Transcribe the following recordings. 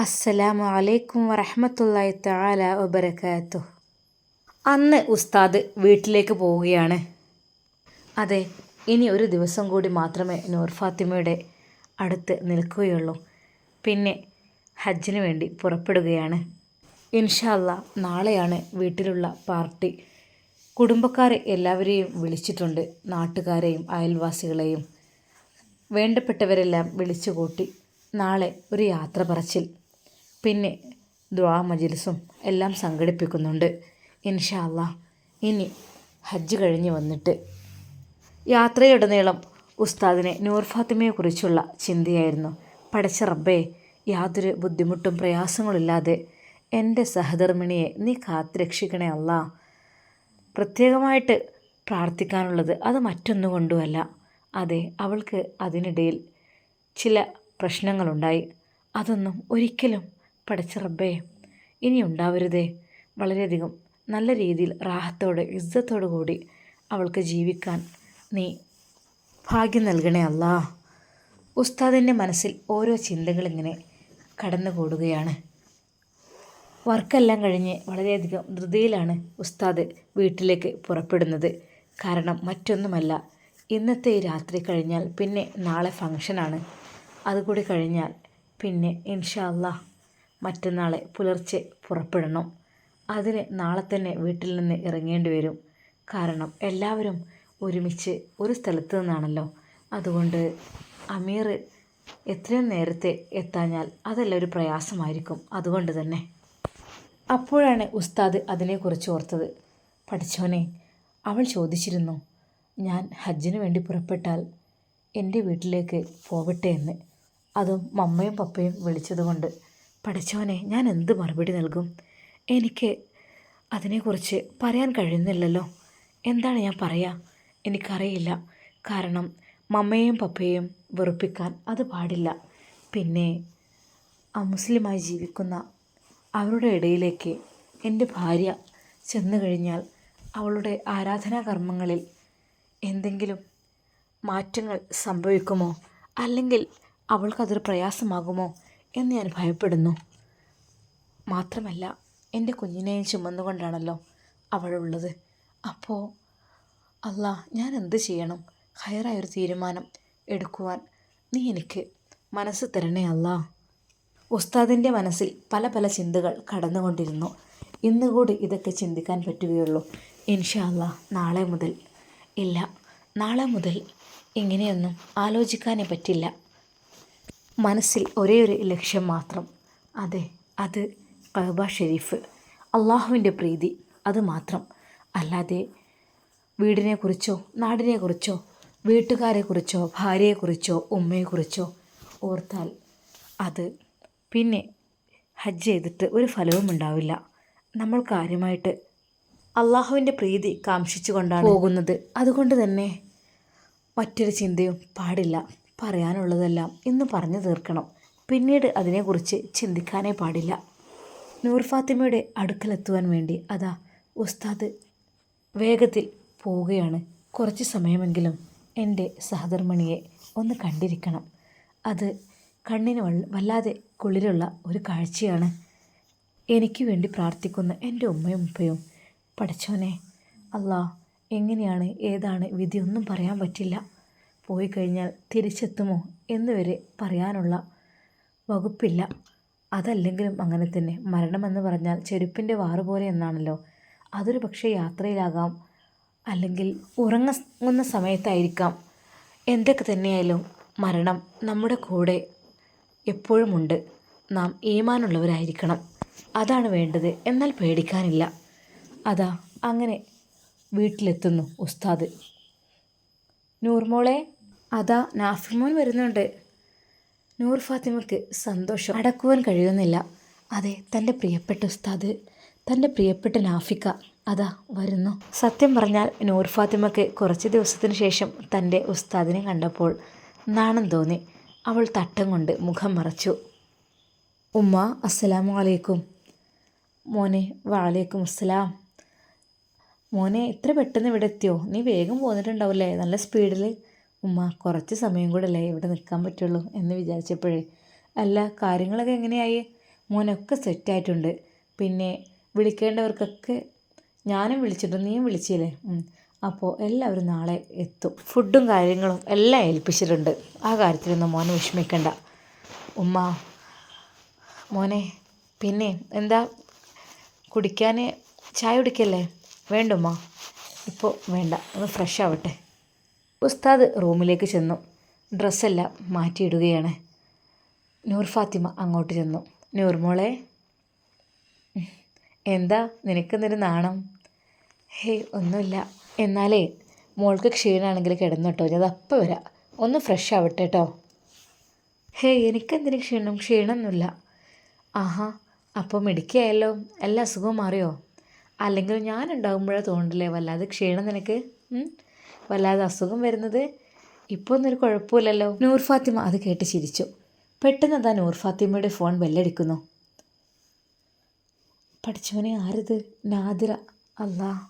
അസ്സലാമു അലൈക്കും വറഹമത്തല്ലാഹി തആല വബറകാതുഹു അന്ന് ഉസ്താദ് വീട്ടിലേക്ക് പോവുകയാണ്. അതെ ഇനി ഒരു ദിവസം കൂടി മാത്രമേ നൂർ ഫാത്തിമയുടെ അടുത്ത് നിൽക്കുകയുള്ളൂ. പിന്നെ ഹജ്ജിന് വേണ്ടി പുറപ്പെടുകയാണ്. ഇൻഷാല്ല നാളെയാണ് വീട്ടിലുള്ള പാർട്ടി. കുടുംബക്കാരെ എല്ലാവരെയും വിളിച്ചിട്ടുണ്ട്. നാട്ടുകാരെയും അയൽവാസികളെയും. വേണ്ടപ്പെട്ടവരെല്ലാം വിളിച്ചു കൂട്ടി നാളെ ഒരു യാത്ര പറച്ചിൽ പിന്നെ ദ്വാ മജിൽസും എല്ലാം സംഘടിപ്പിക്കുന്നുണ്ട്. ഇൻഷാ ഇനി ഹജ്ജ് കഴിഞ്ഞ് വന്നിട്ട് യാത്രയുടനീളം ഉസ്താദിനെ നൂർ ഫാത്തിമയെക്കുറിച്ചുള്ള ചിന്തയായിരുന്നു. പഠിച്ച റബ്ബേ യാതൊരു ബുദ്ധിമുട്ടും പ്രയാസങ്ങളില്ലാതെ എന്റെ സഹധർമ്മിണിയെ നീ കാത്തുരക്ഷിക്കണേ അല്ല. പ്രത്യേകമായിട്ട് പ്രാർത്ഥിക്കാനുള്ളത് അത് മറ്റൊന്നുകൊണ്ടുമല്ല. അതെ അവൾക്ക് അതിനിടയിൽ ചില പ്രശ്നങ്ങളുണ്ടായി. അതൊന്നും ഒരിക്കലും പടച്ച റബ്ബേ ഇനി ഉണ്ടാവരുതേ. വളരെയധികം നല്ല രീതിയിൽ റാഹത്തോടെ ഇസ്സത്തോടു കൂടി അവൾക്ക് ജീവിക്കാൻ നീ ഭാഗ്യം നൽകണേ അല്ലാ. ഉസ്താദിന്റെ മനസ്സിൽ ഓരോ ചിന്തകളിങ്ങനെ കടന്നുകൂടുകയാണ്. വർക്കെല്ലാം കഴിഞ്ഞ് വളരെയധികം ധൃതിയിലാണ് ഉസ്താദ് വീട്ടിലേക്ക് പുറപ്പെടുന്നത്. കാരണം മറ്റൊന്നുമല്ല ഇന്നത്തെ ഈ രാത്രി കഴിഞ്ഞാൽ പിന്നെ നാളെ ഫങ്ഷനാണ് അതുകൂടി കഴിഞ്ഞാൽ പിന്നെ ഇൻഷാ അല്ലാ. മറ്റന്നാളെ പുലർച്ചെ പുറപ്പെടണം. അതിന് നാളെ തന്നെ വീട്ടിൽ നിന്ന് ഇറങ്ങേണ്ടി വരും. കാരണം എല്ലാവരും ഒരുമിച്ച് ഒരു സ്ഥലത്ത് നിന്നാണല്ലോ. അതുകൊണ്ട് അമീർ എത്രയും നേരത്തെ എത്താഞ്ഞാൽ അതല്ല ഒരു പ്രയാസമായിരിക്കും. അതുകൊണ്ട് തന്നെ. അപ്പോഴാണ് ഉസ്താദ് അതിനെക്കുറിച്ച് ഓർത്തത്. പഠിച്ചോനെ അവൾ ചോദിച്ചിരുന്നു ഞാൻ ഹജ്ജിന് വേണ്ടി പുറപ്പെട്ടാൽ എന്റെ വീട്ടിലേക്ക് പോവട്ടെ എന്ന്? അതും മമ്മയും പപ്പയും വിളിച്ചതുകൊണ്ട് പഠിച്ചവനെ ഞാൻ എന്ത് മറുപടി നൽകും? എനിക്ക് അതിനെക്കുറിച്ച് പറയാൻ കഴിയുന്നില്ലല്ലോ. എന്താണ് ഞാൻ പറയുക എനിക്കറിയില്ല. കാരണം മമ്മയെയും പപ്പയെയും വെറുപ്പിക്കാൻ അത് പാടില്ല. പിന്നെ ആ മുസ്ലിമായി ജീവിക്കുന്ന അവരുടെ ഇടയിലേക്ക് എന്റെ ഭാര്യ ചെന്നു കഴിഞ്ഞാൽ അവളുടെ ആരാധനാ കർമ്മങ്ങളിൽ എന്തെങ്കിലും മാറ്റങ്ങൾ സംഭവിക്കുമോ? അല്ലെങ്കിൽ അവൾക്കതൊരു പ്രയാസമാകുമോ? എന്ന് ഞാൻ ഭയപ്പെടുന്നു. മാത്രമല്ല എന്റെ കുഞ്ഞിനെയും ചുമന്നുകൊണ്ടാണല്ലോ അവളുള്ളത്. അപ്പോൾ അല്ല ഞാൻ എന്ത് ചെയ്യണം? ഹയറായൊരു തീരുമാനം എടുക്കുവാൻ നീ എനിക്ക് മനസ്സ് തരണേ അല്ല ഉസ്താദിന്റെ മനസ്സിൽ പല പല ചിന്തകൾ കടന്നുകൊണ്ടിരുന്നു. ഇന്നുകൂടി ഇതൊക്കെ ചിന്തിക്കാൻ പറ്റുകയുള്ളൂ. ഇൻഷാ നാളെ മുതൽ. ഇല്ല നാളെ മുതൽ ഇങ്ങനെയൊന്നും ആലോചിക്കാനേ പറ്റില്ല. മനസ്സിൽ ഒരേ ഒരു ലക്ഷ്യം മാത്രം. അതെ അത് കബ ഷെരീഫ്. അള്ളാഹുവിന്റെ പ്രീതി അത് മാത്രം. അല്ലാതെ വീടിനെക്കുറിച്ചോ നാടിനെക്കുറിച്ചോ വീട്ടുകാരെക്കുറിച്ചോ ഭാര്യയെക്കുറിച്ചോ ഉമ്മയെക്കുറിച്ചോ ഓർത്താൽ അത് പിന്നെ ഹജ്ജ് ചെയ്തിട്ട് ഒരു ഫലവും ഉണ്ടാവില്ല. നമ്മൾ കാര്യമായിട്ട് അള്ളാഹുവിന്റെ പ്രീതി കാംക്ഷിച്ചു കൊണ്ടാണ് പോകുന്നത്. അതുകൊണ്ട് തന്നെ മറ്റൊരു ചിന്തയും പാടില്ല. പറയാനുള്ളതെല്ലാം ഇന്ന് പറഞ്ഞു തീർക്കണം. പിന്നീട് അതിനെക്കുറിച്ച് ചിന്തിക്കാനേ പാടില്ല. നൂർ ഫാത്തിമയുടെ അടുക്കലെത്തുവാൻ വേണ്ടി അതാ ഉസ്താദ് വേഗത്തിൽ പോവുകയാണ്. കുറച്ച് സമയമെങ്കിലും എന്റെ സഹധർമ്മിണിയെ ഒന്ന് കണ്ടിരിക്കണം. അത് കണ്ണിന് വല്ലാതെ കുളിരുള്ള ഒരു കാഴ്ചയാണ്. എനിക്ക് വേണ്ടി പ്രാർത്ഥിക്കുന്ന എന്റെ ഉമ്മയും ഉപ്പയും. പഠിച്ചോനെ അല്ലാ എങ്ങനെയാണ് ഏതാണ് വിധിയൊന്നും പറയാൻ പറ്റില്ല. പോയി കഴിഞ്ഞാൽ തിരിച്ചെത്തുമോ എന്ന് വരെ പറയാനുള്ള വകുപ്പില്ല. അതല്ലെങ്കിലും അങ്ങനെ തന്നെ. മരണമെന്ന് പറഞ്ഞാൽ ചെരുപ്പിന്റെ വാറ് പോലെ എന്നാണല്ലോ. അതൊരു പക്ഷേ യാത്രയിലാകാം. അല്ലെങ്കിൽ ഉറങ്ങുന്ന സമയത്തായിരിക്കാം. എന്തൊക്കെ തന്നെയായാലും മരണം നമ്മുടെ കൂടെ എപ്പോഴുമുണ്ട്. നാം ഏമാനുള്ളവരായിരിക്കണം. അതാണ് വേണ്ടത്. എന്നാൽ പേടിക്കാനില്ല. അതാ അങ്ങനെ വീട്ടിലെത്തുന്നു ഉസ്താദ്. നൂർമോളെ അതാ നാഫിമോൻ വരുന്നുണ്ട്. നൂർ ഫാത്തിമയ്ക്ക് സന്തോഷം. അടക്കുവാൻ കഴിയുന്നില്ല. അതെ തന്റെ പ്രിയപ്പെട്ട ഉസ്താദ് തന്റെ പ്രിയപ്പെട്ട നാഫിക്ക അതാ വരുന്നു. സത്യം പറഞ്ഞാൽ നൂർ ഫാത്തിമയ്ക്ക് കുറച്ച് ദിവസത്തിന് ശേഷം തന്റെ ഉസ്താദിനെ കണ്ടപ്പോൾ നാണം തോന്നി. അവൾ തട്ടം കൊണ്ട് മുഖം മറച്ചു. ഉമ്മ അസ്സലാമു അലൈക്കും. മോനെ വാലേക്കും അസ്സലാം. മോനെ എത്ര പെട്ടെന്ന് ഇവിടെ എത്തിയോ നീ വേഗം പോന്നിട്ടുണ്ടാവില്ലേ? നല്ല സ്പീഡിൽ ഉമ്മ കുറച്ച് സമയം കൂടെ അല്ലേ ഇവിടെ നിൽക്കാൻ പറ്റുള്ളൂ എന്ന് വിചാരിച്ചപ്പോഴേ അല്ല കാര്യങ്ങളൊക്കെ എങ്ങനെയായി? മോനൊക്കെ സെറ്റായിട്ടുണ്ട് പിന്നെ വിളിക്കേണ്ടവർക്കൊക്കെ ഞാനും വിളിച്ചിട്ടുണ്ട് നീയും വിളിച്ചില്ലേ. അപ്പോൾ എല്ലാവരും നാളെ എത്തും. ഫുഡും കാര്യങ്ങളും എല്ലാം ഏൽപ്പിച്ചിട്ടുണ്ട്. ആ കാര്യത്തിലൊന്നും മോനെ വിഷമിക്കണ്ട. ഉമ്മ മോനെ പിന്നെ എന്താ? കുടിക്കാൻ ചായ കുടിക്കല്ലേ? വേണ്ടുമ്മ ഇപ്പോൾ വേണ്ട ഒന്ന് ഫ്രഷ് ആവട്ടെ. ഉസ്താദ് റൂമിലേക്ക് ചെന്നു. ഡ്രസ്സെല്ലാം മാറ്റിയിടുകയാണ്. നൂർ ഫാത്തിമ അങ്ങോട്ട് ചെന്നു. നൂർ മോളെ ഉം. എന്താ നിനക്കെന്നൊരു നാണം? ഹേയ് ഒന്നുമില്ല. എന്നാലേ മോൾക്ക് ക്ഷീണമാണെങ്കിൽ കിടന്നു കേട്ടോ ഞാൻ അപ്പം വരാം. ഒന്ന് ഫ്രഷ് ആവട്ടെ കേട്ടോ ഹേയ് എനിക്കെന്തിന് ക്ഷീണം? ക്ഷീണമൊന്നുമില്ല ആഹാ അപ്പോൾ മിടുക്കിയായല്ലോ. എല്ലാ അസുഖവും മാറിയോ? അല്ലെങ്കിൽ ഞാൻ ഉണ്ടാകുമ്പോഴേ തോന്നില്ലേ വല്ലാതെ ക്ഷീണം നിനക്ക്? വല്ലാതെ അസുഖം വരുന്നത്. ഇപ്പോൾ ഒന്നും ഒരു കുഴപ്പമില്ലല്ലോ. നൂർ ഫാത്തിമ അത് കേട്ട് ചിരിച്ചു. പെട്ടെന്ന് അതാ നൂർ ഫാത്തിമയുടെ ഫോൺ ബെല്ലടിക്കുന്നു. പഠിച്ചവനെ ആരിത്? നാദിറ. അല്ലാ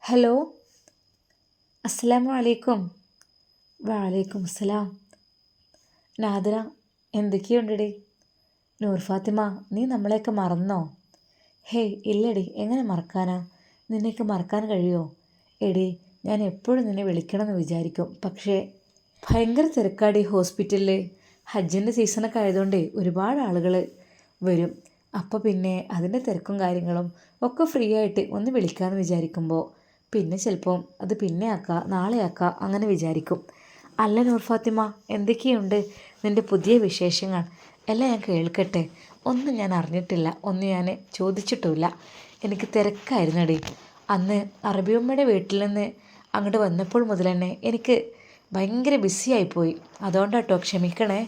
ഹലോ. അസ്സലാമു അലൈക്കും വലൈക്കും അസ്സലാം. നാദിറ എന്തൊക്കെയുണ്ടടി? നൂർ ഫാത്തിമ നീ നമ്മളെയൊക്കെ മറന്നോ? ഹേയ് ഇല്ലടി എങ്ങനെ മറക്കാനാ? നിന്നെയൊക്കെ മറക്കാൻ കഴിയുമോ എടി ഞാൻ എപ്പോഴും നിന്നെ വിളിക്കണമെന്ന് വിചാരിക്കും. പക്ഷേ ഭയങ്കര തിരക്കാടി ഹോസ്പിറ്റലിൽ ഹജ്ജിന്റെ സീസണൊക്കെ ആയതുകൊണ്ട് ഒരുപാട് ആളുകൾ വരും. അപ്പോൾ പിന്നെ അതിന്റെ തിരക്കും കാര്യങ്ങളും ഒക്കെ ഫ്രീ ആയിട്ട് ഒന്ന് വിളിക്കാമെന്ന് വിചാരിക്കുമ്പോൾ പിന്നെ ചിലപ്പം അത് പിന്നെ ആക്കാം നാളെ ആക്കാം അങ്ങനെ വിചാരിക്കും. അല്ല നൂർ ഫാത്തിമ എന്തൊക്കെയുണ്ട് നിന്റെ പുതിയ വിശേഷങ്ങൾ? എല്ലാം ഞാൻ കേൾക്കട്ടെ. ഒന്നും ഞാൻ അറിഞ്ഞിട്ടില്ല. ഒന്നും ഞാൻ ചോദിച്ചിട്ടുമില്ല. എനിക്ക് തിരക്കായിരുന്നടി. അന്ന് അറബിയമ്മയുടെ വീട്ടിൽ നിന്ന് അങ്ങോട്ട് വന്നപ്പോൾ മുതൽ തന്നെ എനിക്ക് ഭയങ്കര ബിസി ആയിപ്പോയി. അതുകൊണ്ടാട്ടോ ക്ഷമിക്കണേ.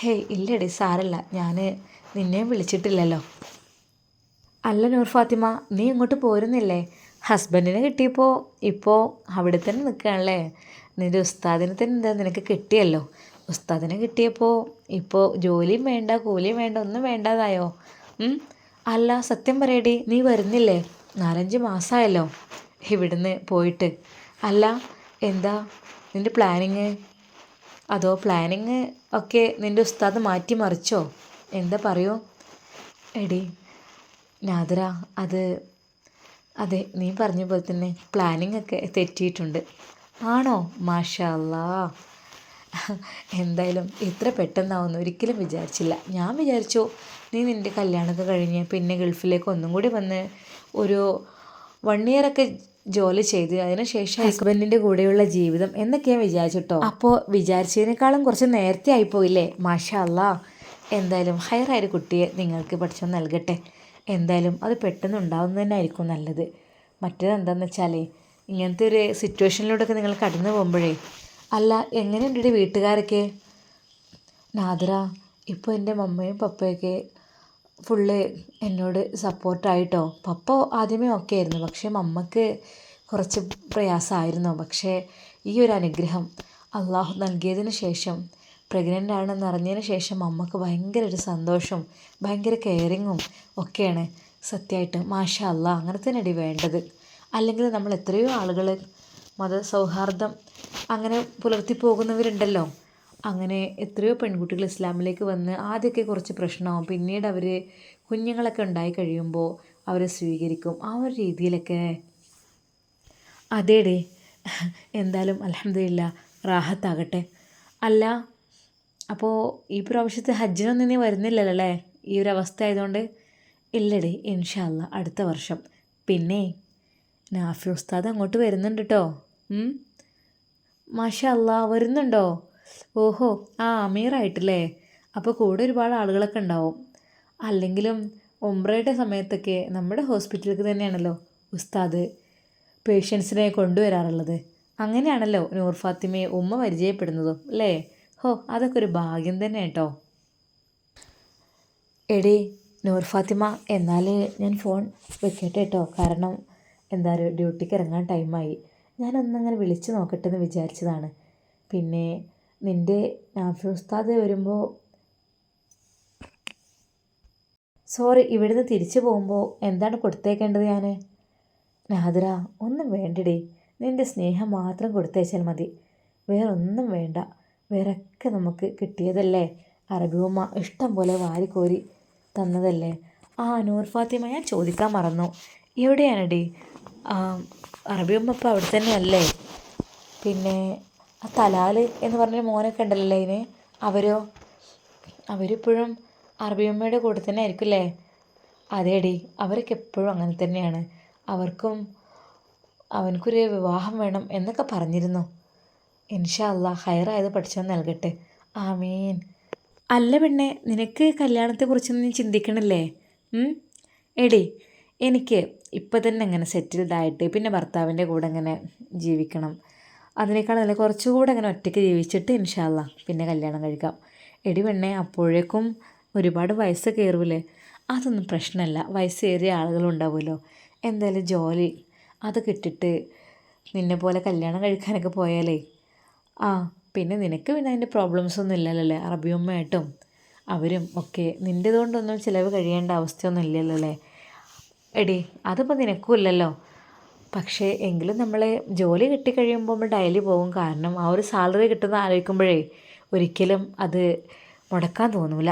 ഹേയ് ഇല്ലടി സാരല്ല. ഞാൻ നിന്നെയും വിളിച്ചിട്ടില്ലല്ലോ. അല്ല നൂർ ഫാത്തിമ നീ ഇങ്ങോട്ട് പോരുന്നില്ലേ? ഹസ്ബൻഡിനെ കിട്ടിയപ്പോൾ ഇപ്പോൾ അവിടെ തന്നെ നിൽക്കുകയാണല്ലേ നിന്റെ ഉസ്താദിനെ തന്നെ എന്താ നിനക്ക് കിട്ടിയല്ലോ? ഉസ്താദിനെ കിട്ടിയപ്പോൾ ഇപ്പോൾ ജോലിയും വേണ്ട കൂലിയും വേണ്ട ഒന്നും വേണ്ടതായോ? അല്ല സത്യം പറയടി നീ വരുന്നില്ലേ? നാലഞ്ച് മാസമായല്ലോ ഇവിടുന്ന് പോയിട്ട്. അല്ല എന്താ നിന്റെ പ്ലാനിങ്? അതോ പ്ലാനിങ് ഒക്കെ നിന്റെ ഉസ്താദ് മാറ്റി മറിച്ചോ? എന്താ പറയൂ? എടി നാദര അത് അതെ നീ പറഞ്ഞ പോലെ തന്നെ പ്ലാനിങ് ഒക്കെ തെറ്റിയിട്ടുണ്ട്. ആണോ? മാഷാ എന്തായാലും ഇത്ര പെട്ടെന്നാവുന്നു ഒരിക്കലും വിചാരിച്ചില്ല. ഞാൻ വിചാരിച്ചു നീ നിന്റെ കല്യാണമൊക്കെ കഴിഞ്ഞ് പിന്നെ ഗൾഫിലേക്ക് ഒന്നും കൂടി വന്ന് ഒരു വൺ ഇയറൊക്കെ ജോലി ചെയ്ത് അതിനുശേഷം ഹസ്ബൻഡിന്റെ കൂടെയുള്ള ജീവിതം എന്നൊക്കെ ഞാൻ വിചാരിച്ചിട്ടോ? അപ്പോൾ വിചാരിച്ചതിനേക്കാളും കുറച്ച് നേരത്തെ ആയിപ്പോയില്ലേ? മാഷാ അല്ലാ എന്തായാലും ഹയറായൊരു കുട്ടിയെ നിങ്ങൾക്ക് പഠിച്ചു നൽകട്ടെ. എന്തായാലും അത് പെട്ടെന്ന് ഉണ്ടാവുന്നത് തന്നെ ആയിരിക്കും നല്ലത്. മറ്റേത് എന്താണെന്ന് വെച്ചാലേ ഇങ്ങനത്തെ ഒരു സിറ്റുവേഷനിലൂടെയൊക്കെ നിങ്ങൾ കടന്നു പോകുമ്പോഴേ അല്ല എങ്ങനെയുണ്ട് വീട്ടുകാരൊക്കെ? നാദറ ഇപ്പോൾ എന്റെ മമ്മയും പപ്പയൊക്കെ ഫുള്ള് എന്നോട് സപ്പോർട്ടായിട്ടോ. പപ്പ ആദ്യമേ ഒക്കെ ആയിരുന്നു. പക്ഷേ മമ്മക്ക് കുറച്ച് പ്രയാസമായിരുന്നു. പക്ഷേ ഈ ഒരു അനുഗ്രഹം അള്ളാഹു നൽകിയതിന് ശേഷം പ്രഗ്നന്റ് ആണെന്ന് അറിഞ്ഞതിന് ശേഷം അമ്മയ്ക്ക് ഭയങ്കര ഒരു സന്തോഷവും ഭയങ്കര കെയറിങ്ങും ഒക്കെയാണ് സത്യമായിട്ട്. മാഷ അല്ല അങ്ങനെ തന്നെ തന്നെയടി വേണ്ടത്. അല്ലെങ്കിൽ നമ്മൾ എത്രയോ ആളുകൾ മതസൗഹാർദ്ദം അങ്ങനെ പുലർത്തി പോകുന്നവരുണ്ടല്ലോ അങ്ങനെ എത്രയോ പെൺകുട്ടികൾ ഇസ്ലാമിലേക്ക് വന്ന് ആദ്യമൊക്കെ കുറച്ച് പ്രശ്നമാവും. പിന്നീട് അവർ കുഞ്ഞുങ്ങളൊക്കെ ഉണ്ടായി കഴിയുമ്പോൾ അവരെ സ്വീകരിക്കും. ആ ഒരു രീതിയിലൊക്കെ അതേടെ എന്തായാലും അലഹമില്ല റാഹത്താകട്ടെ. അല്ല അപ്പോൾ ഈ പ്രാവശ്യത്തെ ഹജ്ജിനൊന്നും നീ വരുന്നില്ലല്ലോ അല്ലേ? ഈ ഒരു അവസ്ഥ ആയതുകൊണ്ട് ഇല്ലടി ഇൻഷാല്ല അടുത്ത വർഷം. പിന്നെ നാഫി ഉസ്താദ് അങ്ങോട്ട് വരുന്നുണ്ട് കേട്ടോ മാഷ അല്ലാ വരുന്നുണ്ടോ? ഓഹോ ആ അമീറായിട്ടില്ലേ? അപ്പോൾ കൂടെ ഒരുപാട് ആളുകളൊക്കെ ഉണ്ടാവും. അല്ലെങ്കിലും ഒമ്പ്രയുടെ സമയത്തൊക്കെ നമ്മുടെ ഹോസ്പിറ്റലിലേക്ക് തന്നെയാണല്ലോ ഉസ്താദ് പേഷ്യൻസിനെ കൊണ്ടുവരാറുള്ളത്. അങ്ങനെയാണല്ലോ നൂർ ഫാത്തിമയെ ഉമ്മ പരിചയപ്പെടുന്നതും അല്ലേ? ഹോ അതൊക്കെ ഒരു ഭാഗ്യം തന്നെ കേട്ടോ. എടി നൂർ ഫാത്തിമ എന്നാൽ ഞാൻ ഫോൺ വെക്കട്ടെ കേട്ടോ. കാരണം എന്താ പറയുക ഡ്യൂട്ടിക്ക് ഇറങ്ങാൻ ടൈമായി. ഞാനൊന്നങ്ങനെ വിളിച്ച് നോക്കട്ടെ എന്ന് വിചാരിച്ചതാണ്. പിന്നെ നിന്റെ നാഫിസ്താദ് വരുമ്പോൾ സോറി ഇവിടുന്ന് തിരിച്ചു പോകുമ്പോൾ എന്താണ് കൊടുത്തേക്കേണ്ടത് ഞാൻ നാദിറ ഒന്നും വേണ്ടടി. നിന്റെ സ്നേഹം മാത്രം കൊടുത്തേച്ചാൽ മതി. വേറെ ഒന്നും വേണ്ട. വേറൊക്കെ നമുക്ക് കിട്ടിയതല്ലേ? അറബിയമ്മ ഇഷ്ടം പോലെ വാരിക്കോരി തന്നതല്ലേ? ആ നൂർ ഫാത്തിമ ഞാൻ ചോദിക്കാൻ മറന്നു. എവിടെയാണ് ഡി അറബിയമ്മ ഇപ്പം അവിടെ തന്നെയല്ലേ പിന്നെ ആ തലാൽ എന്ന് പറഞ്ഞ മോനൊക്കെ ഉണ്ടല്ലോ അതിന്? അവരോ? അവരിപ്പോഴും അറബിയമ്മയുടെ കൂടെ തന്നെ ആയിരിക്കും അല്ലേ അതേടി അവരൊക്കെ എപ്പോഴും അങ്ങനെ തന്നെയാണ്. അവർക്കും അവനക്കൊരു വിവാഹം വേണം എന്നൊക്കെ പറഞ്ഞിരുന്നു. ഇൻഷാ അല്ലാ ഹയറായത് പഠിച്ചു നൽകട്ടെ. ആമീൻ. അല്ല പെണ്ണെ നിനക്ക് കല്യാണത്തെക്കുറിച്ചൊന്നും നീ ചിന്തിക്കണില്ലേ? എടി എനിക്ക് ഇപ്പം തന്നെ അങ്ങനെ സെറ്റിൽഡായിട്ട് പിന്നെ ഭർത്താവിന്റെ കൂടെ അങ്ങനെ ജീവിക്കണം. അതിനേക്കാൾ നല്ല കുറച്ചുകൂടെ അങ്ങനെ ഒറ്റയ്ക്ക് ജീവിച്ചിട്ട് ഇൻഷാല്ല പിന്നെ കല്യാണം കഴിക്കാം. എടി പെണ്ണെ അപ്പോഴേക്കും ഒരുപാട് വയസ്സ് കയറൂലേ അതൊന്നും പ്രശ്നമല്ല വയസ്സേറിയ ആളുകളുണ്ടാവുമല്ലോ എന്തായാലും ജോലി അത് കിട്ടിട്ട് നിന്നെ പോലെ കല്യാണം കഴിക്കാനൊക്കെ പോയാലേ. ആ പിന്നെ നിനക്ക് പിന്നെ അതിന്റെ പ്രോബ്ലംസ് ഒന്നും ഇല്ലല്ലോ അറബിയമ്മയായിട്ടും അവരും ഒക്കെ നിന്റെതുകൊണ്ടൊന്നും ചിലവ് കഴിയേണ്ട അവസ്ഥയൊന്നും ഇല്ലല്ലോ അല്ലേ എടി അതിപ്പോൾ നിനക്കും ഇല്ലല്ലോ. പക്ഷേ എങ്കിലും നമ്മൾ ജോലി കിട്ടിക്കഴിയുമ്പോൾ നമ്മൾ ഡയലി പോകും. കാരണം ആ ഒരു സാലറി കിട്ടുന്ന ആലോചിക്കുമ്പോഴേ ഒരിക്കലും അത് മുടക്കാൻ തോന്നൂല.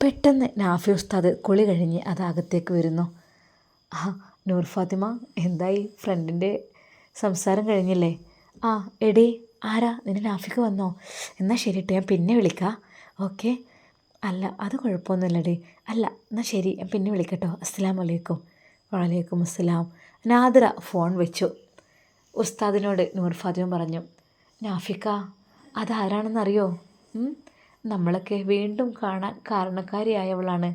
പെട്ടെന്ന് നാഫി ഉസ്താദ് കുളി കഴിഞ്ഞ് അത് അകത്തേക്ക് വരുന്നു. ആ നൂർ ഫാത്തിമ എന്തായി? ഫ്രണ്ടിന്റെ സംസാരം കഴിഞ്ഞില്ലേ? ആ എടി ആരാ? നിന്നെ നാഫിക്ക് വന്നോ? എന്നാൽ ശരി കേട്ടോ ഞാൻ പിന്നെ വിളിക്കാം. ഓക്കെ. അല്ല അത് കുഴപ്പമൊന്നുമില്ലടി. അല്ല എന്നാൽ ശരി ഞാൻ പിന്നെ വിളിക്കട്ടോ. അസ്സലാമലൈക്കും വലൈക്കും അസ്സലാം. നാദിറ ഫോൺ വെച്ചു. ഉസ്താദിനോട് നൂർ ഫാത്തിമ പറഞ്ഞു നാഫിക്ക അതാരാണെന്നറിയോ? നമ്മളൊക്കെ വീണ്ടും കാണാൻ കാരണക്കാരിയായവളാണ്.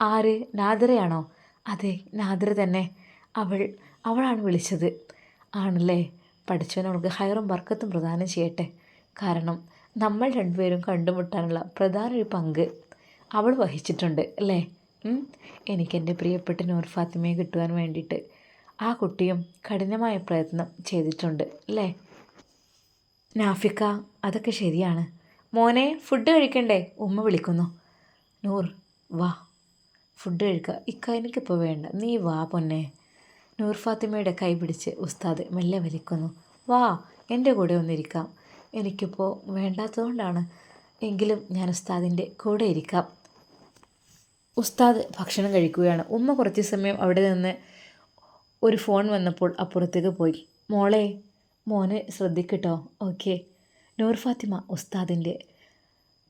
ആര്? നാദിറയാണോ? അതെ നാദിറ തന്നെ. അവൾ അവളാണ് വിളിച്ചത്. ആണല്ലേ? പഠിച്ചവൻ അവൾക്ക് ഹൈറും ബർക്കത്തും പ്രദാനം ചെയ്യട്ടെ. കാരണം നമ്മൾ രണ്ടുപേരും കണ്ടുമുട്ടാനുള്ള പ്രധാന ഒരു പങ്ക് അവൾ വഹിച്ചിട്ടുണ്ട് അല്ലേ? എനിക്കെന്റെ പ്രിയപ്പെട്ട നൂർ ഫാത്തിമയെ കിട്ടുവാൻ വേണ്ടിയിട്ട് ആ കുട്ടിയും കഠിനമായ പ്രയത്നം ചെയ്തിട്ടുണ്ട് അല്ലേ? നാഫിക്ക അതൊക്കെ ശരിയാണ്. മോനെ ഫുഡ് കഴിക്കണ്ടേ? ഉമ്മ വിളിക്കുന്നു. നൂർ വാ. ഫുഡ് കഴിക്കുക ഇക്ക എനിക്കിപ്പോൾ വേണ്ട. നീ വാ പൊന്നെ. നൂർ ഫാത്തിമയുടെ കൈ പിടിച്ച് ഉസ്താദ് മെല്ലെ വലിക്കുന്നു വാ എന്റെ കൂടെ ഒന്നിരിക്കാം. എനിക്കിപ്പോൾ വേണ്ടാത്തതുകൊണ്ടാണ് എങ്കിലും ഞാൻ ഉസ്താദിന്റെ കൂടെ ഇരിക്കാം. ഉസ്താദ് ഭക്ഷണം കഴിക്കുകയാണ്. ഉമ്മ കുറച്ച് സമയം അവിടെ നിന്ന് ഒരു ഫോൺ വന്നപ്പോൾ അപ്പുറത്തേക്ക് പോയി. മോളെ മോനെ ശ്രദ്ധിക്കട്ടോ. ഓക്കെ. നൂർ ഫാത്തിമ ഉസ്താദിന്റെ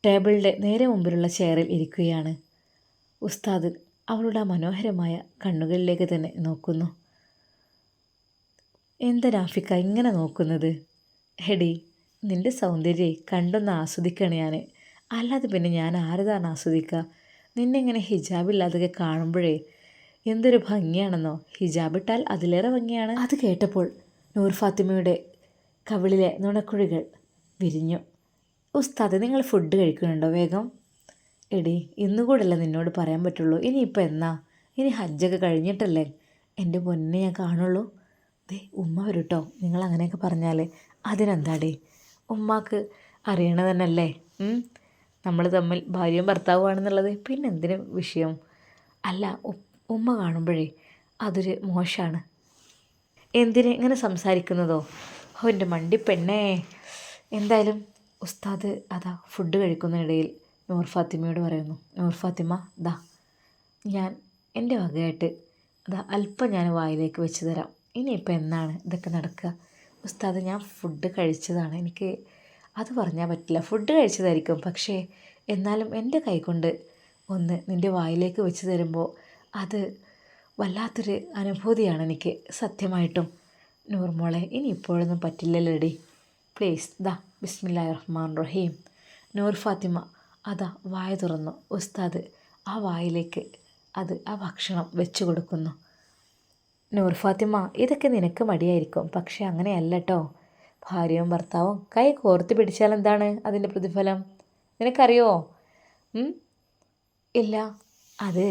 ടേബിളിന്റെ നേരെ മുമ്പിലുള്ള ചെയറിൽ ഇരിക്കുകയാണ്. ഉസ്താദ് അവളുടെ മനോഹരമായ കണ്ണുകളിലേക്ക് തന്നെ നോക്കുന്നു. എന്താ രാഫിക്ക ഇങ്ങനെ നോക്കുന്നത്? ഹെടി നിന്റെ സൗന്ദര്യം കണ്ടൊന്ന് ആസ്വദിക്കണം ഞാൻ അല്ലാതെ പിന്നെ ഞാൻ ആരതാണ് ആസ്വദിക്കുക? നിന്നെ ഇങ്ങനെ ഹിജാബില്ലാതൊക്കെ കാണുമ്പോഴേ എന്തൊരു ഭംഗിയാണെന്നോ. ഹിജാബ് ഇട്ടാൽ അതിലേറെ ഭംഗിയാണ്. അത് കേട്ടപ്പോൾ നൂർ ഫാത്തിമയുടെ കവിളിലെ നുണക്കുഴികൾ വിരിഞ്ഞു. ഉസ്താദ് നിങ്ങൾ ഫുഡ് കഴിക്കുന്നുണ്ടോ വേഗം? എടി ഇന്നുകൂടല്ല നിന്നോട് പറയാൻ പറ്റുള്ളൂ. ഇനിയിപ്പോൾ എന്നാ? ഇനി ഹജ്ജൊക്കെ കഴിഞ്ഞിട്ടല്ലേ? എന്റെ പൊന്നെ ഞാൻ കാണുള്ളൂ. ദേ ഉമ്മ വരും നിങ്ങൾ അങ്ങനെയൊക്കെ പറഞ്ഞാൽ അതിനെന്താടി? ഉമ്മാക്ക് അറിയണതന്നല്ലേ നമ്മൾ തമ്മിൽ ഭാര്യയും ഭർത്താവുമാണെന്നുള്ളത്. പിന്നെ എന്തിനു വിഷയം? അല്ല ഉമ്മ കാണുമ്പോഴേ അതൊരു മോശമാണ് എന്തിന് ഇങ്ങനെ സംസാരിക്കുന്നതോ? ഓ എന്റെ മണ്ടി പെണ്ണേ. എന്തായാലും ഉസ്താദ് അതാ ഫുഡ് കഴിക്കുന്നതിനിടയിൽ നൂർ ഫാത്തിമയോട് പറയുന്നു. നൂർ ഫാത്തിമ ദാ ഞാൻ എന്റെ വകയായിട്ട് അതാ അല്പം ഞാൻ വായിലേക്ക് വെച്ച് തരാം. ഇനിയിപ്പോൾ എന്നാണ് ഇതൊക്കെ നടക്കുക? ഉസ്താദ് ഞാൻ ഫുഡ് കഴിച്ചതാണ്. എനിക്ക് അത് പറഞ്ഞാൽ പറ്റില്ല. ഫുഡ് കഴിച്ചതായിരിക്കും. പക്ഷേ എന്നാലും എന്റെ കൈകൊണ്ട് ഒന്ന് നിന്റെ വായിലേക്ക് വെച്ച് തരുമ്പോൾ അത് വല്ലാത്തൊരു അനുഭൂതിയാണ് എനിക്ക് സത്യമായിട്ടും. നൂർമോളെ ഇനി ഇപ്പോഴൊന്നും പറ്റില്ലല്ലോടി. പ്ലീസ് ദാ ബിസ്മില്ലാ റഹ്മാൻ റഹീം നൂർ ഫാത്തിമ അതാ വായ തുറന്നു. ഉസ്താദ് ആ വായിലേക്ക് അത് ആ ഭക്ഷണം വെച്ചു കൊടുക്കുന്നു. നൂർ ഫാത്തിമ ഇതൊക്കെ നിനക്ക് മടിയായിരിക്കും. പക്ഷേ അങ്ങനെയല്ല കേട്ടോ ഭാര്യയും ഭർത്താവും കൈ കോർത്ത് പിടിച്ചാൽ എന്താണ് അതിന്റെ പ്രതിഫലം? നിനക്കറിയോ? ഇല്ല. അത്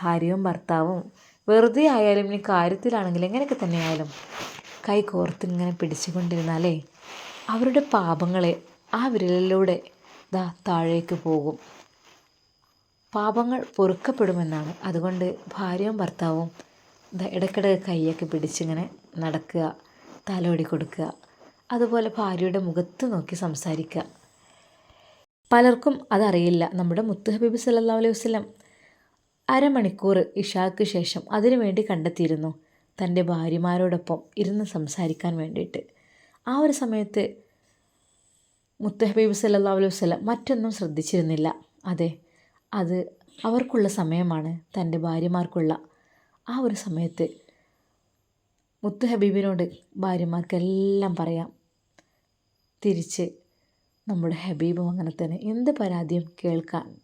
ഭാര്യയും ഭർത്താവും വെറുതെ ആയാലും ഇനി കാര്യത്തിലാണെങ്കിലും എങ്ങനെയൊക്കെ തന്നെയായാലും കൈ കോർത്ത് ഇങ്ങനെ പിടിച്ചുകൊണ്ടിരുന്നാലേ അവരുടെ പാപങ്ങളെ ആ വിരലിലൂടെ ദാ താഴേക്ക് പോകും. പാപങ്ങൾ പൊറുക്കപ്പെടുമെന്നാണ്. അതുകൊണ്ട് ഭാര്യയും ഭർത്താവും ദാ ഇടയ്ക്കിടെ കൈയൊക്കെ പിടിച്ചിങ്ങനെ നടക്കുക തലോടി കൊടുക്കുക അതുപോലെ ഭാര്യയുടെ മുഖത്ത് നോക്കി സംസാരിക്കുക. പലർക്കും അതറിയില്ല. നമ്മുടെ മുത്ത് ഹബീബ് സല്ലല്ലാഹു അലൈഹി വസല്ലം അരമണിക്കൂർ ഇഷാക്ക് ശേഷം അതിനു വേണ്ടി കണ്ടെത്തിയിരുന്നു. തന്റെ ഭാര്യമാരോടൊപ്പം ഇരുന്ന് സംസാരിക്കാൻ വേണ്ടിയിട്ട്. ആ ഒരു സമയത്ത് മുത്തഹബീബ് സല്ലാ അലൈഹി വസ്ലം മറ്റൊന്നും ശ്രദ്ധിച്ചിരുന്നില്ല. അതെ അത് അവർക്കുള്ള സമയമാണ്. തന്റെ ഭാര്യമാർക്കുള്ള ആ ഒരു സമയത്ത് മുത്തുഹബീബിനോട് ഭാര്യമാർക്കെല്ലാം പറയാം. തിരിച്ച് നമ്മുടെ ഹബീബും അങ്ങനെ തന്നെ. എന്ത് പരാതിയും കേൾക്കാൻ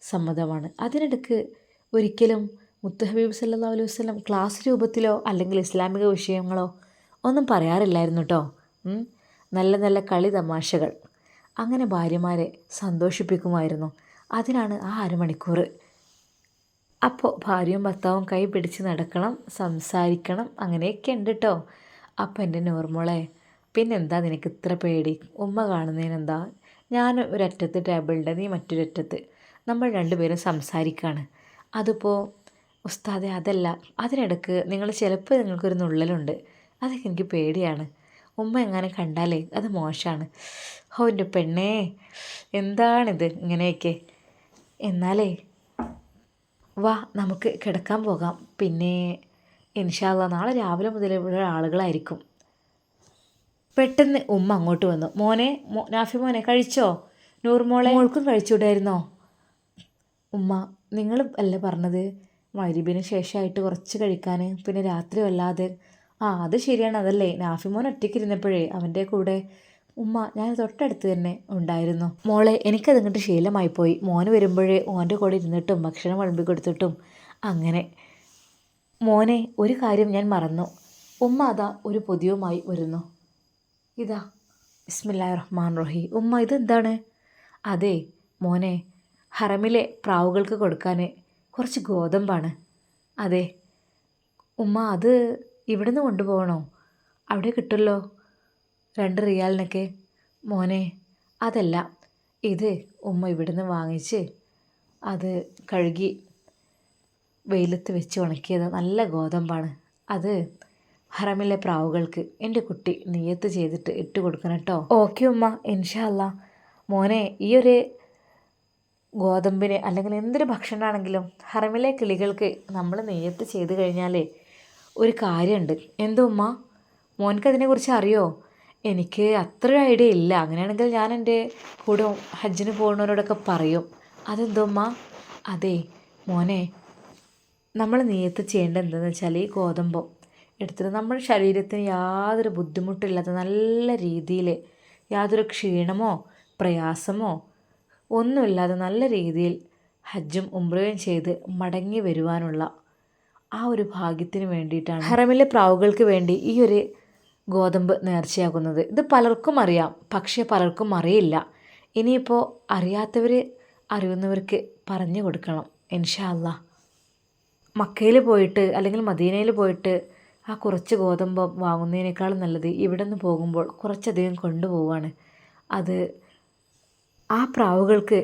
സമ്മതമാണ്. അതിനിടയ്ക്ക് ഒരിക്കലും മുത്തഹബീബ് സല്ലാ അലൈഹി വസ്ലം ക്ലാസ് രൂപത്തിലോ അല്ലെങ്കിൽ ഇസ്ലാമിക വിഷയങ്ങളോ ഒന്നും പറയാറില്ലായിരുന്നു കേട്ടോ നല്ല നല്ല കളി തമാശകൾ. അങ്ങനെ ഭാര്യമാരെ സന്തോഷിപ്പിക്കുമായിരുന്നു. അതിനാണ് ആ അരമണിക്കൂർ. അപ്പോൾ ഭാര്യയും ഭർത്താവും കൈ പിടിച്ച് നടക്കണം സംസാരിക്കണം അങ്ങനെയൊക്കെ ഉണ്ട് കേട്ടോ അപ്പം എന്റെ നോർമോളെ പിന്നെന്താ നിനക്ക് ഇത്ര പേടി? ഉമ്മ കാണുന്നതിനെന്താ? ഞാൻ ഒരറ്റത്ത് ടേബിളിന്റെ നീ മറ്റൊരറ്റത്ത്. നമ്മൾ രണ്ടുപേരും സംസാരിക്കുകയാണ് അതിപ്പോൾ ഉസ്താദെ അതല്ല. അതിനിടക്ക് നിങ്ങൾ ചിലപ്പോൾ നിങ്ങൾക്കൊരു നുള്ളലുണ്ട്. അതൊക്കെ എനിക്ക് പേടിയാണ്. ഉമ്മ എങ്ങനെ കണ്ടാലേ? അത് മോശമാണ് ഓ എന്റെ പെണ്ണേ എന്താണിത് ഇങ്ങനെയൊക്കെ? എന്നാലേ വാ നമുക്ക് കിടക്കാൻ പോകാം. പിന്നെ ഇൻഷാല്ല നാളെ രാവിലെ മുതൽ ഇവിടെ ആളുകളായിരിക്കും. പെട്ടെന്ന് ഉമ്മ അങ്ങോട്ട് വന്നു. മോനെ നാഫി മോനെ കഴിച്ചോ? നൂർമോളെ മോൾക്കും കഴിച്ചുകൂടായിരുന്നോ? ഉമ്മ നിങ്ങൾ അല്ലേ പറഞ്ഞത് മരുബിന് ശേഷമായിട്ട് കുറച്ച് കഴിക്കാൻ പിന്നെ രാത്രി വല്ലാതെ. ആ അത് ശരിയാണ് അതല്ലേ. നാഫിമോൻ ഒറ്റയ്ക്ക് ഇരുന്നപ്പോഴേ അവന്റെ കൂടെ ഉമ്മ ഞാൻ തൊട്ടടുത്ത് തന്നെ ഉണ്ടായിരുന്നു. മോളെ എനിക്കതിങ്ങോട്ട് ശീലമായി പോയി മോന് വരുമ്പോഴേ ഓന്റെ കൂടെ ഇരുന്നിട്ടും ഭക്ഷണം വിളമ്പി കൊടുത്തിട്ടും അങ്ങനെ. മോനെ ഒരു കാര്യം ഞാൻ മറന്നു. ഉമ്മ അതാ ഒരു പൊതിയുമായി വരുന്നു. ഇതാ. ബിസ്മില്ലാ റഹ്മാൻ റഹി. ഉമ്മ ഇതെന്താണ്? അതെ മോനെ ഹറമിലെ പ്രാവുകൾക്ക് കൊടുക്കാൻ കുറച്ച് ഗോതമ്പാണ്. അതെ ഉമ്മ അത് ഇവിടുന്ന് കൊണ്ടുപോകണോ? അവിടെ കിട്ടുമല്ലോ. രണ്ട് റിയാലിനൊക്കെ. മോനെ അതല്ല. ഇത് ഉമ്മ ഇവിടുന്ന് വാങ്ങിച്ച് അത് കഴുകി വെയിലത്ത് വെച്ച് ഉണക്കിയത് നല്ല ഗോതമ്പാണ്. അത് ഹറമിലെ പ്രാവുകൾക്ക് എന്റെ കുട്ടി നെയ്യത്ത് ചെയ്തിട്ട് ഇട്ട് കൊടുക്കണം കേട്ടോ. ഓക്കെ ഉമ്മ ഇൻഷാല്ല മോനെ ഈ ഒരു ഗോതമ്പിന് അല്ലെങ്കിൽ എന്തൊരു ഭക്ഷണമാണെങ്കിലും ഹറമിലെ കിളികൾക്ക് നമ്മൾ നെയ്യത്ത് ചെയ്ത് കഴിഞ്ഞാലേ ഒരു കാര്യമുണ്ട്. എന്തോ ഉമ്മ മോനക്ക് അതിനെക്കുറിച്ച് അറിയോ? എനിക്ക് അത്ര ഐഡിയ ഇല്ല. അങ്ങനെയാണെങ്കിൽ ഞാൻ എന്റെ കൂടെ ഹജ്ജിന് പോകുന്നവരോടൊക്കെ പറയും. അതെന്തോ ഉമ്മ? അതെ മോനെ നമ്മൾ നെയ്യത്ത് ചെയ്യേണ്ട എന്താണെന്ന് വെച്ചാൽ ഈ ഗോതമ്പോ എടുത്തിട്ട് നമ്മുടെ ശരീരത്തിന് യാതൊരു ബുദ്ധിമുട്ടില്ലാത്ത നല്ല രീതിയിൽ യാതൊരു ക്ഷീണമോ പ്രയാസമോ ഒന്നുമില്ലാതെ നല്ല രീതിയിൽ ഹജ്ജും ഉംറയും ചെയ്ത് മടങ്ങി വരുവാനുള്ള ആ ഒരു ഭാഗ്യത്തിന് വേണ്ടിയിട്ടാണ് ഹറമിലെ പ്രാവുകൾക്ക് വേണ്ടി ഈ ഒരു ഗോതമ്പ് നേർച്ചയാക്കുന്നത് ഇത് പലർക്കും അറിയാം പക്ഷേ പലർക്കും അറിയില്ല. ഇനിയിപ്പോൾ അറിയാത്തവർ അറിയുന്നവർക്ക് പറഞ്ഞു കൊടുക്കണം ഇൻഷാല്ല മക്കയിൽ പോയിട്ട് അല്ലെങ്കിൽ മദീനയിൽ പോയിട്ട് ആ കുറച്ച് ഗോതമ്പ് വാങ്ങുന്നതിനേക്കാളും നല്ലത് ഇവിടെ നിന്ന് പോകുമ്പോൾ കുറച്ചധികം കൊണ്ടുപോവാണ്. അത് ആ പ്രാവുകൾക്ക്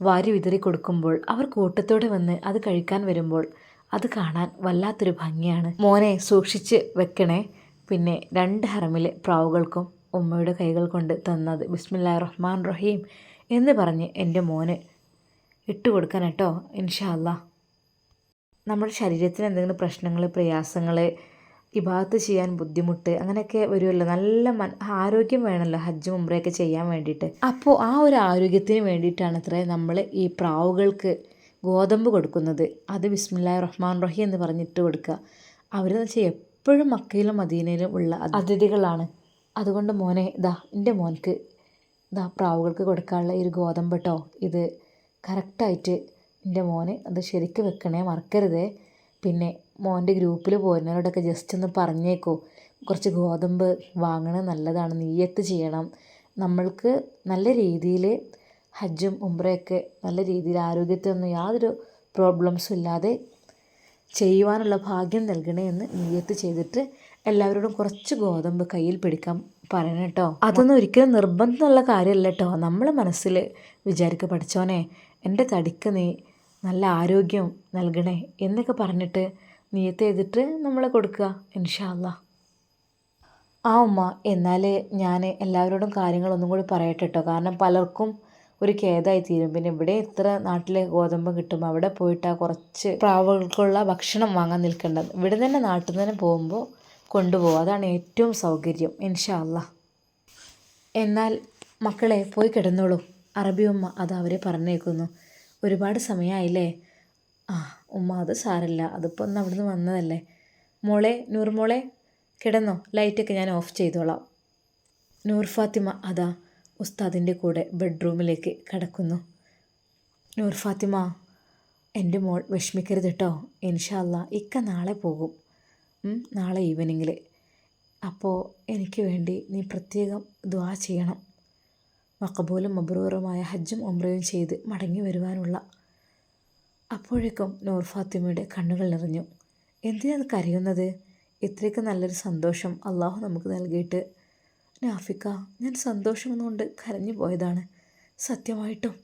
വാരി വിതറി കൊടുക്കുമ്പോൾ അവർ കൂട്ടത്തോടെ വന്ന് അത് കഴിക്കാൻ വരുമ്പോൾ അത് കാണാൻ വല്ലാത്തൊരു ഭംഗിയാണ്. മോനെ സൂക്ഷിച്ച് വെക്കണേ. പിന്നെ രണ്ട് ഹറമിലെ പ്രാവുകൾക്കും ഉമ്മയുടെ കൈകൾ കൊണ്ട് തന്നത് ബിസ്മില്ലാ റഹ്മാൻ റഹീം എന്ന് പറഞ്ഞ് എന്റെ മോന് ഇട്ട് കൊടുക്കാൻ കേട്ടോ ഇൻഷാല്ല നമ്മുടെ ശരീരത്തിന് എന്തെങ്കിലും പ്രശ്നങ്ങൾ പ്രയാസങ്ങൾ ഇബാത്ത് ചെയ്യാൻ ബുദ്ധിമുട്ട് അങ്ങനെയൊക്കെ വരുമല്ലോ നല്ല മൻ ആരോഗ്യം വേണമല്ലോ ഹജ്ജ് മുമ്പ്രയൊക്കെ ചെയ്യാൻ വേണ്ടിയിട്ട്. അപ്പോൾ ആ ഒരു ആരോഗ്യത്തിന് വേണ്ടിയിട്ടാണ് അത്ര നമ്മൾ ഈ പ്രാവുകൾക്ക് ഗോതമ്പ് കൊടുക്കുന്നത്. അത് ബിസ്മില്ലാ റഹ്മാൻ റഹി എന്ന് പറഞ്ഞിട്ട് കൊടുക്കുക. അവരെന്ന് വെച്ചാൽ എപ്പോഴും മക്കയിലും മദീനയിലും ഉള്ള അതിഥികളാണ്. അതുകൊണ്ട് മോനെ ഇതാ എന്റെ മോൻക്ക് ഇതാ പ്രാവുകൾക്ക് കൊടുക്കാനുള്ള ഒരു ഗോതമ്പ് കേട്ടോ ഇത് കറക്റ്റായിട്ട് എന്റെ മോനെ അത് ശരിക്ക് വെക്കണേ മറക്കരുതേ. പിന്നെ മോന്റെ ഗ്രൂപ്പിൽ പോരുന്നവരോടൊക്കെ ജസ്റ്റ് ഒന്ന് പറഞ്ഞേക്കോ. കുറച്ച് ഗോതമ്പ് വാങ്ങണത് നല്ലതാണ്. നീയത്ത് ചെയ്യണം. നമ്മൾക്ക് നല്ല രീതിയിൽ ഹജ്ജും ഉംറയൊക്കെ നല്ല രീതിയിൽ ആരോഗ്യത്തിനൊന്നും യാതൊരു പ്രോബ്ലംസും ഇല്ലാതെ ചെയ്യുവാനുള്ള ഭാഗ്യം നൽകണേ എന്ന് നീയത്ത് ചെയ്തിട്ട് എല്ലാവരോടും കുറച്ച് ഗോതമ്പ് കയ്യിൽ പിടിക്കാൻ പറയണം കേട്ടോ. അതൊന്നും ഒരിക്കലും നിർബന്ധമുള്ള കാര്യമല്ല കേട്ടോ. നമ്മൾ മനസ്സിൽ വിചാരിക്കുക പഠിച്ചോനെ എന്റെ തടിക്ക് നീ നല്ല ആരോഗ്യം നൽകണേ എന്നൊക്കെ പറഞ്ഞിട്ട് നീയത്ത് ചെയ്തിട്ട് നമ്മൾ കൊടുക്കുക ഇൻഷാല്ല ആ ഉമ്മ എന്നാൽ ഞാൻ എല്ലാവരോടും കാര്യങ്ങളൊന്നും കൂടി പറയട്ടെ കേട്ടോ കാരണം പലർക്കും ഒരു ഖേദമായി തീരും പിന്നെ ഇവിടെ ഇത്ര നാട്ടിലെ ഗോതമ്പ് കിട്ടും? അവിടെ പോയിട്ട് ആ കുറച്ച് പ്രാവുകൾക്കുള്ള ഭക്ഷണം വാങ്ങാൻ നിൽക്കേണ്ടത്. ഇവിടെ തന്നെ നാട്ടിൽ നിന്ന് തന്നെ പോകുമ്പോൾ കൊണ്ടുപോകും അതാണ് ഏറ്റവും സൗകര്യം ഇൻഷാല്ല എന്നാൽ മക്കളെ പോയി കിടന്നോളൂ. അറബി ഉമ്മ അത് അവരെ പറഞ്ഞേക്കുന്നു. ഒരുപാട് സമയമായില്ലേ ആ. ഉമ്മ അത് സാരല്ല. അതിപ്പോൾ ഒന്ന് അവിടുന്ന് വന്നതല്ലേ. മോളെ നൂർ മോളെ കിടന്നോ. ലൈറ്റൊക്കെ ഞാൻ ഓഫ് ചെയ്തോളാം. നൂർ ഫാത്തിമ അതാ ഉസ്താദിന്റെ കൂടെ ബെഡ്റൂമിലേക്ക് കിടക്കുന്നു. നൂർ ഫാത്തിമ എന്റെ മോൾ വിഷമിക്കരുത് കേട്ടോ ഇൻഷാല്ല ഇക്ക നാളെ പോകും. നാളെ ഈവനിങ്ങിൽ അപ്പോൾ എനിക്ക് വേണ്ടി നീ പ്രത്യേകം ദ്വാ ചെയ്യണം. മക്കബോലും മബ്രൂറുമായ ഹജ്ജും ഉംറയും ചെയ്ത് മടങ്ങി വരുവാനുള്ള അപ്പോഴേക്കും നൂർ ഫാത്തിമയുടെ കണ്ണുകൾ നിറഞ്ഞു. എന്തിനാണ് കരയുന്നത്? ഇത്രയ്ക്ക് നല്ലൊരു സന്തോഷം അള്ളാഹു നമുക്ക് നൽകിയിട്ട്. നാഫിക്ക ഞാൻ സന്തോഷം കൊണ്ട് കരഞ്ഞു പോയതാണ് സത്യമായിട്ടും